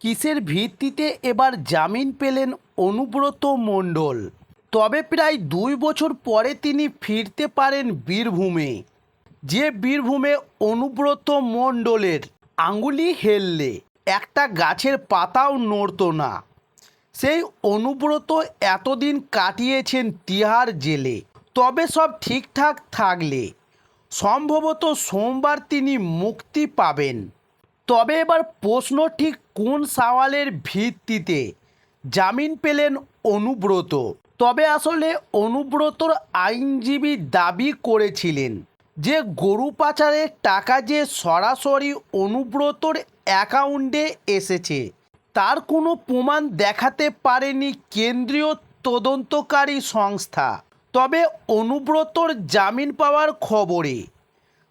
কিসের ভিত্তিতে এবার জামিন পেলেন অনুব্রত মণ্ডল? তবে প্রায় দুই বছর পরে তিনি ফিরতে পারেন বীরভূমে। যে বীরভূমে অনুব্রত মণ্ডলের আঙ্গুলি হেললে, একটা গাছের পাতাও নড়তো না। সেই অনুব্রত এতদিন কাটিয়েছেন তিহার জেলে। তবে সব ঠিকঠাক থাকলে, সম্ভবত সোমবার তিনি মুক্তি পাবেন। তবে এবার প্রশ্ন ঠিক কোন সওয়ালের ভিত্তিতে? জামিন পেলেন অনুব্রত। তবে আসলে অনুব্রতর আইনজীবী দাবি করেছিলেন যে গরু পাচারের টাকা যে সরাসরি অনুব্রতর অ্যাকাউন্টে এসেছে, তার কোনো প্রমাণ দেখাতে পারেনি কেন্দ্রীয় তদন্তকারী সংস্থা। তবে অনুব্রতর জামিন পাওয়ার খবরে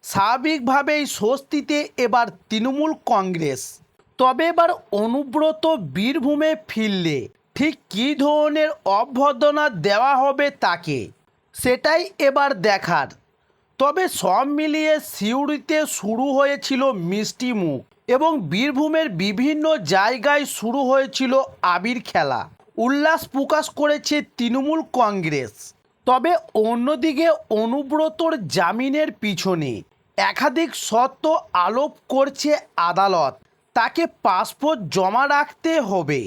স্বাভাবিকভাবেই স্বস্তিতে এবার তৃণমূল কংগ্রেস। তবে এবার অনুব্রত বীরভূমে ফিরলে ঠিক কী ধরনের অভ্যর্থনা দেওয়া হবে তাকে, সেটাই এবার দেখার। তবে সব মিলিয়ে সিউড়িতে শুরু হয়েছিল মিষ্টি মুখ এবং বীরভূমের বিভিন্ন জায়গায় শুরু হয়েছিল আবির খেলা। উল্লাস প্রকাশ করেছে তৃণমূল কংগ্রেস। তবে অন্যদিকে অনুব্রতর জামিনের পিছনে একাধিক সত্য আলোপ করছে আদালত। তাকে পাসপোর্ট জমা রাখতে হবে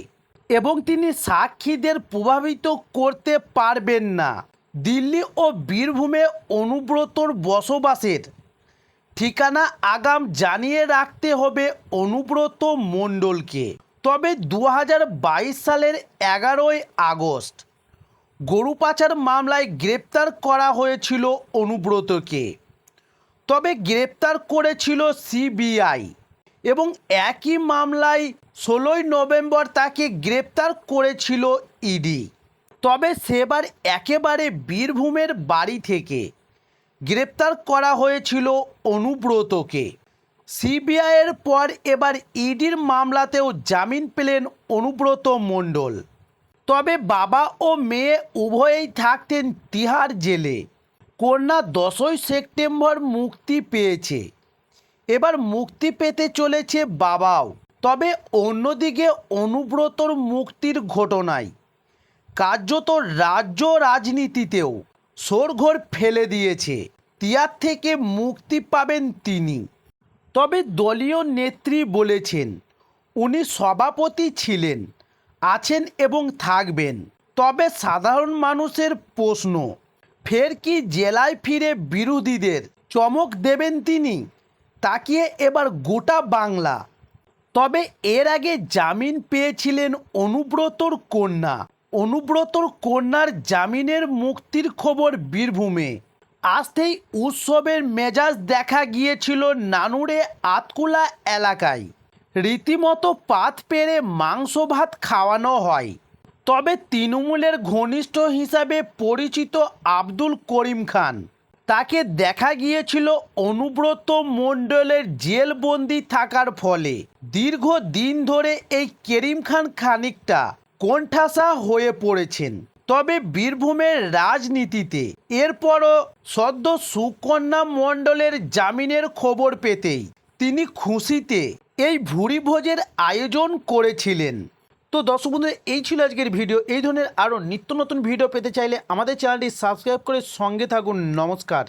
এবং তিনি সাক্ষীদের প্রভাবিত করতে পারবেন না। দিল্লি ও বীরভূমে অনুব্রতর বসবাসের ঠিকানা আগাম জানিয়ে রাখতে হবে অনুব্রত মণ্ডলকে। তবে দু হাজার বাইশ সালের এগারোই আগস্ট গরু পাচার মামলায় গ্রেপ্তার করা হয়েছিল অনুব্রতকে। তবে গ্রেপ্তার করেছিল সিবিআই এবং একই মামলায় ষোলোই নভেম্বর তাকে গ্রেপ্তার করেছিল ইডি। তবে সেবার একেবারে বীরভূমের বাড়ি থেকে গ্রেপ্তার করা হয়েছিল অনুব্রতকে। সিবিআইয়ের পর এবার ইডির মামলাতেও জামিন পেলেন অনুব্রত মণ্ডল। তবে বাবা ও মেয়ে উভয়েই থাকতেন তিহার জেলে। কন্যা দশই সেপ্টেম্বর মুক্তি পেয়েছে। এবার মুক্তি পেতে চলেছে বাবাও। তবে অন্যদিকে অনুব্রতর মুক্তির ঘটনায়, কার্যত রাজ্য রাজনীতিতেও সোরঘোর ফেলে দিয়েছে। তিয়ার থেকে মুক্তি পাবেন তিনি। তবে দলীয় নেত্রী বলেছেন, উনি সভাপতি ছিলেন, আছেন এবং থাকবেন। তবে সাধারণ মানুষের প্রশ্ন ফের কি জেলায় ফিরে বিরোধীদের চমক দেবেন তিনি? তাকিয়ে এবার গোটা বাংলা। তবে এর আগে জামিন পেয়েছিলেন অনুব্রতর কন্যা। অনুব্রতর কন্যার জামিনের মুক্তির খবর বীরভূমে। আসতেই উৎসবের মেজাজ দেখা গিয়েছিল নানুরে আতকুলা এলাকায়। রীতিমতো পাত পেরে মাংস ভাত খাওয়ানো হয়। তবে তৃণমূলের ঘনিষ্ঠ হিসাবে পরিচিত আব্দুল করিম খান। তাকে দেখা গিয়েছিল অনুব্রত মণ্ডলের জেলবন্দি থাকার ফলে। দীর্ঘ দিন ধরে এই করিম খান খানিকটা কোণঠাসা হয়ে পড়েছেন। তবে বীরভূমের রাজনীতিতে এরপরও সদ্য সুকন্যা মণ্ডলের জামিনের খবর পেতেই তিনি খুশিতে এই ভুরিভোজের আয়োজন করেছিলেন। তো দর্শক বন্ধু, এই ছিল আজকের ভিডিও। এই ধরনের আরও নিত্য নতুন ভিডিও পেতে চাইলে আমাদের চ্যানেলটি সাবস্ক্রাইব করে সঙ্গে থাকুন। নমস্কার।